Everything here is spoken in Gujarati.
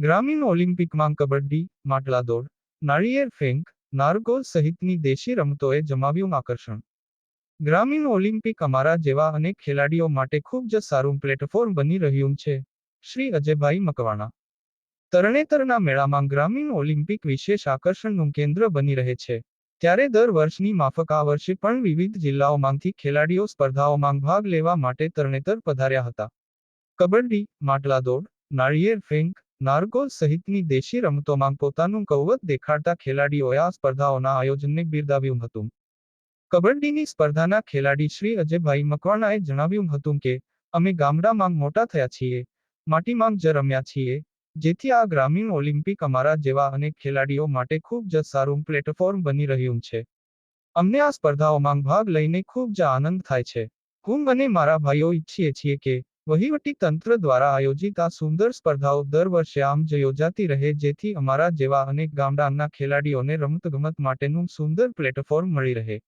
ગ્રામીણ ઓલિમ્પિકમાં કબડ્ડી માટલા દોડ નાળિયેર ફેંક, નારગોલ સહિતની દેશી રમતોએ જમાવ્યું આકર્ષણ. ગ્રામીણ ઓલિમ્પિક અમારા જેવા અનેક ખેલાડીઓ માટે ખૂબ જ સારું પ્લેટફોર્મ બની રહ્યું છે. શ્રી અજયભાઈ મકવાણા. તરણેતરના મેળામાં ગ્રામીણ ઓલિમ્પિક વિશેષ આકર્ષણનું કેન્દ્ર બની રહે છે. ત્યારે દર વર્ષની માફક આ વર્ષે પણ વિવિધ જિલ્લાઓમાંથી ખેલાડીઓ સ્પર્ધાઓમાં ભાગ લેવા માટે તરણેતર પધાર્યા હતા. કબડ્ડી માટલા દોડ નાળિયેર ફેંક નારગોલ સહિતની દેશી રમતોમાં પોતાનું કૌવત દેખાડતા ખેલાડીઓએ આ સ્પર્ધાઓના આયોજનને બિરદાવ્યું હતું. કબડ્ડીની સ્પર્ધાના ખેલાડી શ્રી અજયભાઈ મકવાણાએ જણાવ્યું હતું કે, અમે ગામડામાં મોટા થયા છીએ, માટીમાં જ રમ્યા છીએ, જેથી આ ગ્રામીણ ઓલિમ્પિક અમારા જેવા અનેક ખેલાડીઓ માટે ખૂબ જ સારું પ્લેટફોર્મ બની રહ્યું છે. અમને આ સ્પર્ધાઓમાં ભાગ લઈને ખૂબ જ આનંદ થાય છે. હું અને મારા ભાઈઓ ઈચ્છીએ છીએ કે વહીવટી તંત્ર દ્વારા આયોજિત આ સુંદર સ્પર્ધાઓ દર વર્ષે આમ જ યોજાતી રહે, જેથી અમારા જેવા અનેક ગામડાના ખેલાડીઓને રમતગમત માટેનું સુંદર પ્લેટફોર્મ મળી રહે.